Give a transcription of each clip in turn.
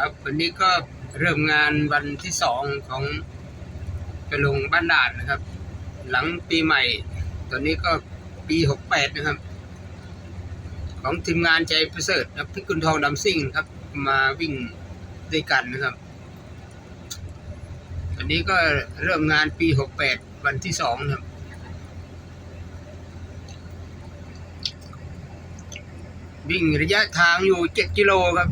ครับวันนี้ก็เริ่มงานวันที่สองของกระลงบ้านด่านนะครับ หลังปีใหม่ ตอนนี้ก็ปีหกแปดนะครับ ของทีมงานใจประเสริฐครับพี่กุลทองดำซิ่งครับ มาวิ่งด้วยกันนะครับวันนี้ก็เริ่มงานปีหกแปดวันที่สองครับวิ่งระยะทางอยู่เจ็ดกิโลครับ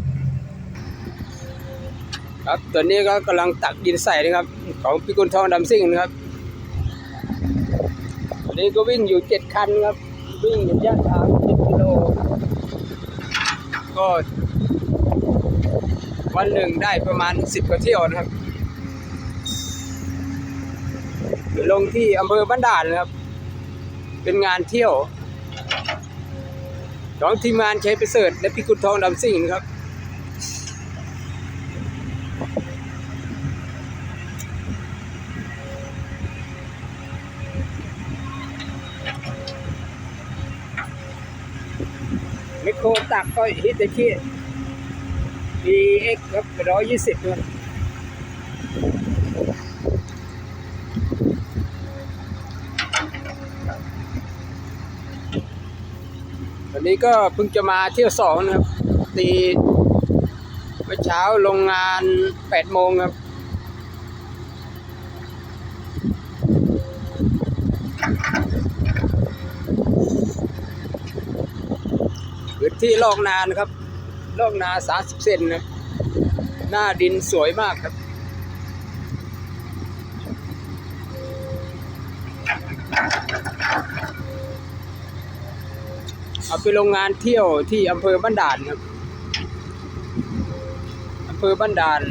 ครับตอนนี้ก็กำลังตักดินใส่นะครับ ของพี่กุลทองดำซิ่งนะครับวันนี้ก็วิ่งอยู่เจ็ดคันครับ วิ่งระยะทางเจ็ดกิโลก็วันหนึ่งได้ประมาณสิบกว่าเที่ยวนะครับลงที่อำเภอบ้านด่านนะครับ เป็นงานเที่ยวของทีมงานใช้ไปเสิร์ชและพี่กุลทองดำซิ่งนะครับ ไมโครตักก็ฮิตเตชิ DX ครับร้อยยี่สิบด้วยวันนี้ก็เพิ่งจะมาเที่ยวสองนะครับ ตีเมื่อเช้าลงงานแปดโมงครับ ที่ลอกนานครับลอกนาสาสิบเซนนะหน้าดินสวยมากครับ เอาไปโรงงานเที่ยวที่อำเภอบ้านด่านครับอำเภอบ้านด่าน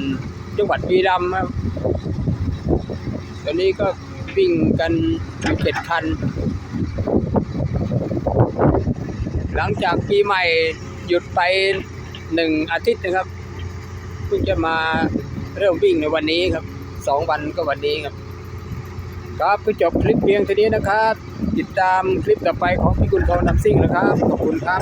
จังหวัดบุรีรัมครับ ตอนนี้ก็วิ่งกันอยู่เจ็ดคัน หลังจากปีใหม่หยุดไปหนึ่งอาทิตย์นะครับเพิ่งจะมาเริ่มวิ่งในวันนี้ครับสองวันก็วันนี้ครับ ครับก็จบคลิปเพียงเท่านี้นะครับ ติดตามคลิปต่อไปของพี่กุลทองนำซิ่งนะครับขอบคุณครับ